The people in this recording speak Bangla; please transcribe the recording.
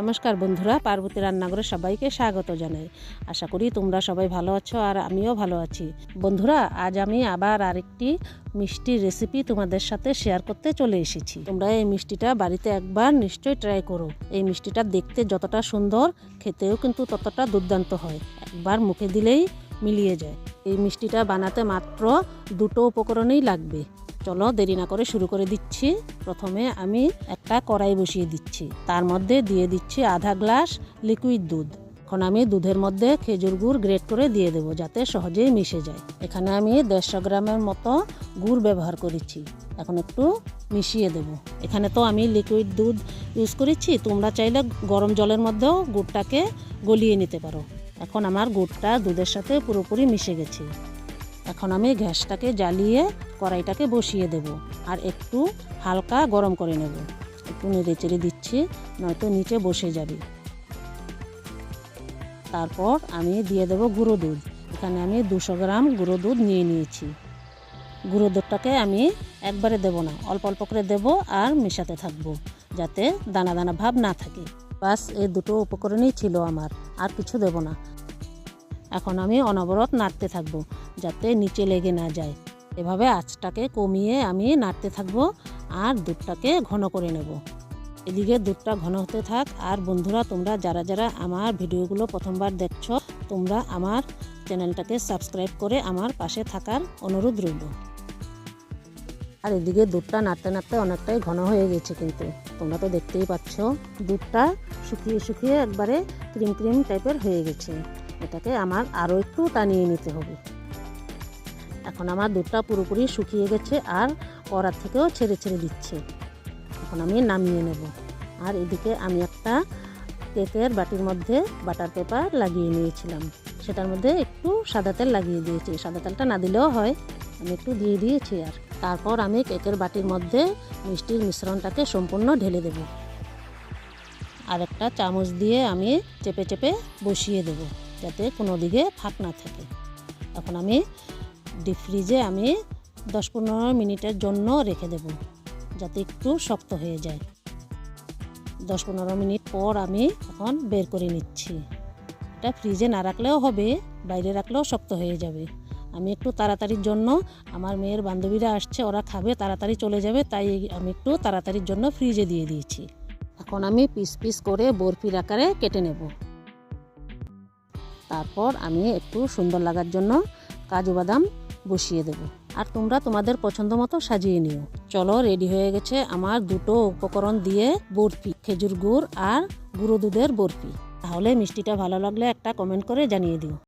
নমস্কার বন্ধুরা, পার্বতী রান্নাঘরে সবাইকে স্বাগত জানাই। আশা করি তোমরা সবাই ভালো আছো আর আমিও ভালো আছি। বন্ধুরা, আজ আমি আবার আরেকটি মিষ্টির রেসিপি তোমাদের সাথে শেয়ার করতে চলে এসেছি। তোমরা এই মিষ্টিটা বাড়িতে একবার নিশ্চয়ই ট্রাই করো। এই মিষ্টিটা দেখতে যতটা সুন্দর, খেতেও কিন্তু ততটা দুর্দান্ত হয়। একবার মুখে দিলেই মিলিয়ে যায়। এই মিষ্টিটা বানাতে মাত্র দুটো উপকরণই লাগবে। চলো দেরি না করে শুরু করে দিচ্ছি। প্রথমে আমি একটা কড়াই বসিয়ে দিচ্ছি। তার মধ্যে দিয়ে দিচ্ছি আধা গ্লাস লিকুইড দুধ। এখন আমি দুধের মধ্যে খেজুর গুড় গ্রেট করে দিয়ে দেবো যাতে সহজেই মিশে যায়। এখানে আমি দেড়শো গ্রামের মতো গুড় ব্যবহার করেছি। এখন একটু মিশিয়ে দেব। এখানে তো আমি লিকুইড দুধ ইউজ করেছি। তোমরা চাইলে গরম জলের মধ্যেও গুড়টাকে গলিয়ে নিতে পারো। এখন আমার গুড়টা দুধের সাথে পুরোপুরি মিশে গেছে। এখন আমি গ্যাসটাকে জ্বালিয়ে কড়াইটাকে বসিয়ে দেব আর একটু হালকা গরম করে নেব। একটু নেড়ে চেড়ে দিচ্ছি, নয়তো নিচে বসে যাবে। তারপর আমি দিয়ে দেব গুঁড়ো দুধ। এখানে আমি দুশো গ্রাম গুঁড়ো দুধ নিয়ে নিয়েছি। গুঁড়ো দুধটাকে আমি একবারে দেব না, অল্প অল্প করে দেব আর মেশাতে থাকব যাতে দানা দানা ভাব না থাকে। বাস, এই দুটো উপকরণই ছিল আমার, আর কিছু দেব না। এখন আমি অনবরত নাড়তে থাকব, যাতে নিচে লেগে না যায়। এভাবে আঁচটাকে কমিয়ে আমি নাড়তে থাকব আর দুধটাকে ঘন করে নেব। এদিকে দুধটা ঘন হতে থাক। আর বন্ধুরা, তোমরা যারা যারা আমার ভিডিওগুলো প্রথমবার দেখছ, তোমরা আমার চ্যানেলটাকে সাবস্ক্রাইব করে আমার পাশে থাকার অনুরোধ রইল। আর এদিকে দুধটা নাড়তে নাড়তে অনেকটাই ঘন হয়ে গেছে কিন্তু। তোমরা তো দেখতেই পাচ্ছ, দুধটা শুকিয়ে শুকিয়ে একবারে ক্রিম ক্রিম টাইপের হয়ে গেছে। এটাকে আমার আরও একটু টানিয়ে নিতে হবে। এখন আমার দুধটা পুরোপুরি শুকিয়ে গেছে আর কড়ার থেকেও ছেড়ে ছেড়ে দিচ্ছে। এখন আমি নামিয়ে নেব। আর এদিকে আমি একটা কেকের বাটির মধ্যে বাটার পেপার লাগিয়ে নিয়েছিলাম। সেটার মধ্যে একটু সাদা তেল লাগিয়ে দিয়েছি। সাদা তেলটা না দিলেও হয়। আমি একটু দিয়ে দিয়েছি আর। তারপর আমি কেকের বাটির মধ্যে মিষ্টির মিশ্রণটাকে সম্পূর্ণ ঢেলে দেব। আর একটা চামচ দিয়ে আমি চেপে চেপে বসিয়ে দেব। যাতে কোনো দিকে ফাঁক না থাকে। এখন আমি ডিপ ফ্রিজে আমি দশ পনেরো মিনিটের জন্য রেখে দেব, যাতে একটু শক্ত হয়ে যায়। দশ পনেরো মিনিট পর আমি এখন বের করে নিচ্ছি। এটা ফ্রিজে না রাখলেও হবে, বাইরে রাখলেও শক্ত হয়ে যাবে। আমি একটু তাড়াতাড়ির জন্য, আমার মেয়ের বান্ধবীরা আসছে, ওরা খাবে, তাড়াতাড়ি চলে যাবে, তাই আমি একটু তাড়াতাড়ির জন্য ফ্রিজে দিয়ে দিয়েছি। এখন আমি পিস পিস করে বরফির আকারে কেটে নেব। তারপর আমি একটু সুন্দর লাগার জন্য কাজু বাদাম বসিয়ে দেব। আর তোমরা তোমাদের পছন্দ মতো সাজিয়ে নিও। চলো রেডি হয়ে গেছে আমার দুটো উপকরণ দিয়ে বরফি, খেজুর গুড় আর গুঁড়ো দুধের বরফি। তাহলে মিষ্টিটা ভালো লাগলে একটা কমেন্ট করে জানিয়ে দিও।